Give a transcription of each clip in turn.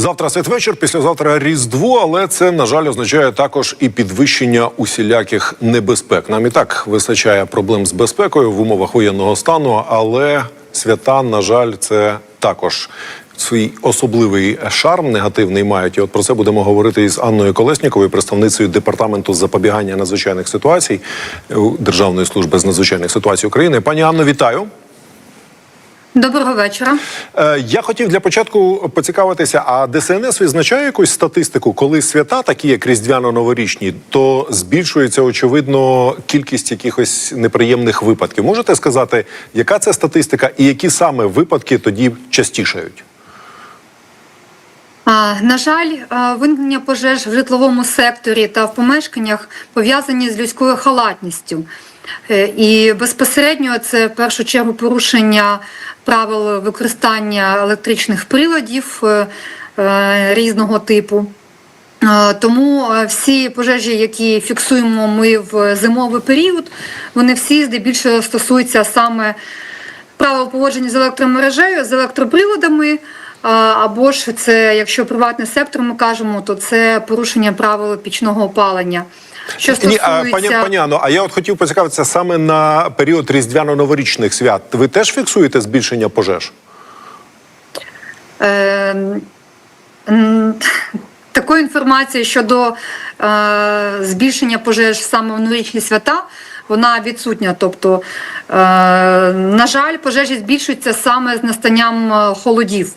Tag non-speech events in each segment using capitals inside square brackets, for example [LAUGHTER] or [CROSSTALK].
Завтра святвечір, післязавтра Різдво, але це, на жаль, означає також і підвищення усіляких небезпек. Нам і так вистачає проблем з безпекою в умовах воєнного стану, але свята, на жаль, це також. Свій особливий шарм негативний мають. І от про це будемо говорити із Анною Колесніковою, представницею департаменту запобігання надзвичайних ситуацій Державної служби з надзвичайних ситуацій України. Пані Анно, вітаю. Доброго вечора. Е, Я хотів для початку поцікавитися, а ДСНС відзначає якусь статистику, коли свята, такі як різдвяно-новорічні, то збільшується очевидно кількість якихось неприємних випадків. Можете сказати, яка це статистика і які саме випадки тоді частішають? На жаль, виникнення пожеж в житловому секторі та в помешканнях пов'язані з людською халатністю. Е, І безпосередньо це в першу чергу порушення правил використання електричних приладів е, е, різного типу. Тому всі пожежі, які фіксуємо ми в зимовий період, вони всі здебільшого стосуються саме правил поводження з електромережею, з електроприладами. Або ж це, якщо приватний сектор, ми кажемо, то це порушення правил пічного опалення. Що Ні, а, пані пані а я от хотів поцікавитися саме на період різдвяно-новорічних свят. Ви теж фіксуєте збільшення пожеж? Е, [LAUGHS] такої інформації щодо е, збільшення пожеж саме в новорічні свята, вона відсутня. Тобто, е, на жаль, пожежі збільшуються саме з настанням е, холодів,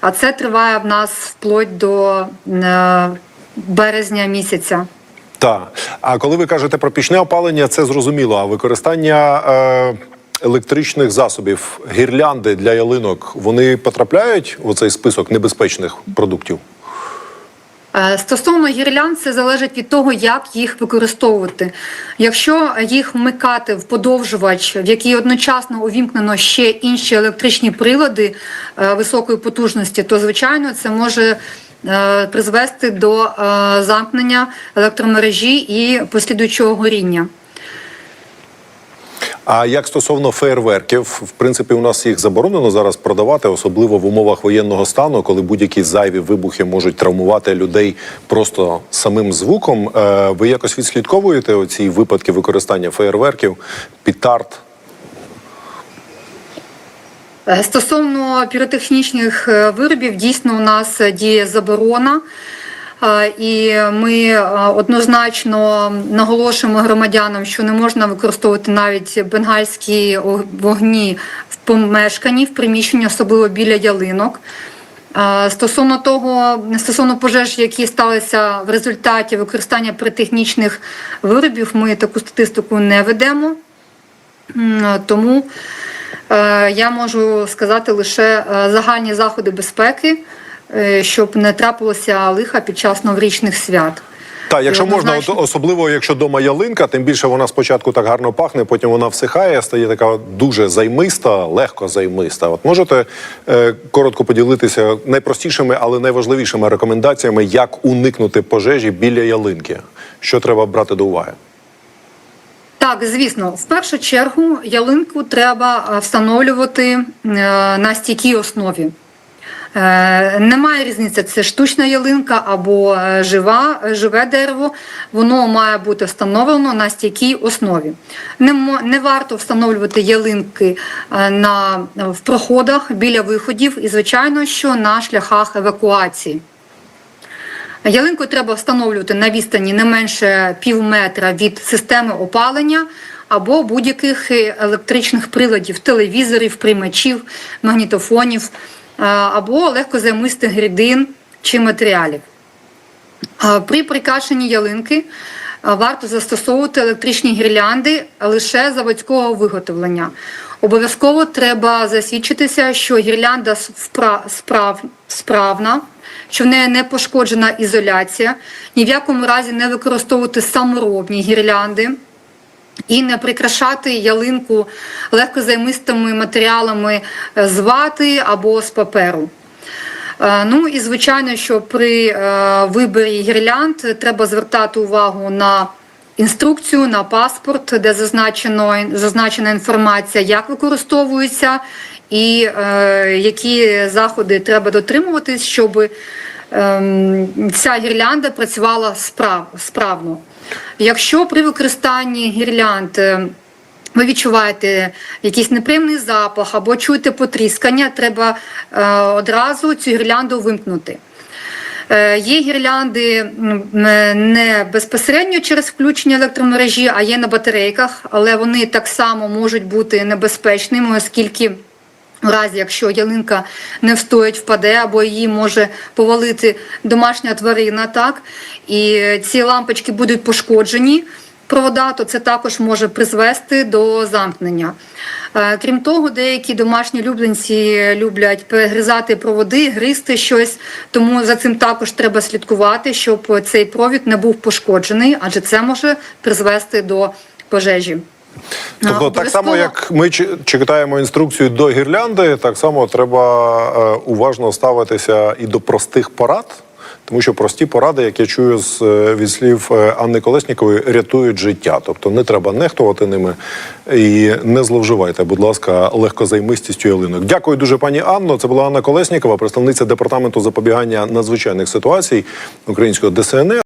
а це триває в нас вплоть до е, березня місяця. Так. А коли ви кажете про пічне опалення, це зрозуміло. А використання е, електричних засобів, гірлянди для ялинок, вони потрапляють в цей список небезпечних продуктів? Е, Стосовно гірлянд, це залежить від того, як їх використовувати. Якщо їх вмикати в подовжувач, в який одночасно увімкнено ще інші електричні прилади е, високої потужності, то звичайно це може призвести до е, замкнення електромережі і послідуючого горіння. А як стосовно фейерверків, в принципі, у нас їх заборонено зараз продавати, особливо в умовах воєнного стану, коли будь-які зайві вибухи можуть травмувати людей просто самим звуком. Е, Ви якось відслідковуєте оці випадки використання фейерверків, пітард? Е, Стосовно піротехнічних е, виробів, дійсно у нас діє заборона. Е, І ми однозначно наголошуємо громадянам, що не можна використовувати навіть бенгальські вогні в помешканні, в приміщенні, особливо біля ялинок. Стосовно того, стосовно пожеж, які сталися в результаті використання піротехнічних виробів, ми таку статистику не ведемо. Тому я можу сказати лише е, загальні заходи безпеки, е, щоб не трапилося лиха під час новорічних свят. Так, якщо можна, особливо якщо дома ялинка, тим більше вона спочатку так гарно пахне, потім вона всихає, стає така дуже займиста, легко займиста. От можете е, коротко поділитися найпростішими, але найважливішими рекомендаціями, як уникнути пожежі біля ялинки. Що треба брати до уваги? Так, звісно, в першу чергу ялинку треба е, встановлювати е, на стійкій основі. Е, Немає різниці, це штучна ялинка або жива, живе дерево. Воно має бути встановлено на стійкій основі. Не, не варто встановлювати ялинки на, в проходах біля виходів і, звичайно, що на шляхах евакуації. Ялинку треба встановлювати на відстані не менше пів метра від системи опалення або будь-яких електричних приладів, телевізорів, приймачів, магнітофонів або або легкозаймистих рідин чи матеріалів. При прикашенні ялинки варто застосовувати електричні гірлянди лише заводського виготовлення. Обов'язково треба засвідчитися, що гірлянда справ- справна, що в неї не пошкоджена ізоляція, ні в якому разі не використовувати саморобні гірлянди. І не прикрашати ялинку легкозаймистими матеріалами з вати або з паперу. Е, Ну і звичайно, що при е, виборі гірлянд треба звертати увагу на інструкцію, на паспорт, де зазначено зазначена інформація, як використовується і е, які заходи треба дотримуватись, щоб ем, ця гірлянда працювала справ, справно. Якщо при використанні гірлянд е, ви відчуваєте якийсь неприємний запах або чуєте потріскання, треба е, одразу цю гірлянду вимкнути. Е, Є гірлянди е, не безпосередньо через включення електромережі, а є на батарейках, але вони так само можуть бути небезпечними, оскільки в разі, якщо ялинка не встоїть, впаде, або її може повалити домашня тварина, так і ці лампочки будуть пошкоджені. Провода, то це також може призвести до замкнення. Е, Крім того, деякі домашні улюбленці люблять перегризати проводи, гризти щось, тому за цим також треба слідкувати, щоб цей провід не був пошкоджений, адже це може призвести до пожежі. Тобто, так само, як ми чи- читаємо інструкцію до гірлянди, так само треба е, уважно ставитися і до простих порад. Тому що прості поради, як я чую з е, від слів е, Анни Колеснікової, рятують життя. Тобто не треба нехтувати ними і не зловживайте, будь ласка, легкозаймистістю ялинок. Дякую дуже, пані Анно. Це була Анна Колеснікова, представниця департаменту запобігання надзвичайних ситуацій українського ДСНР.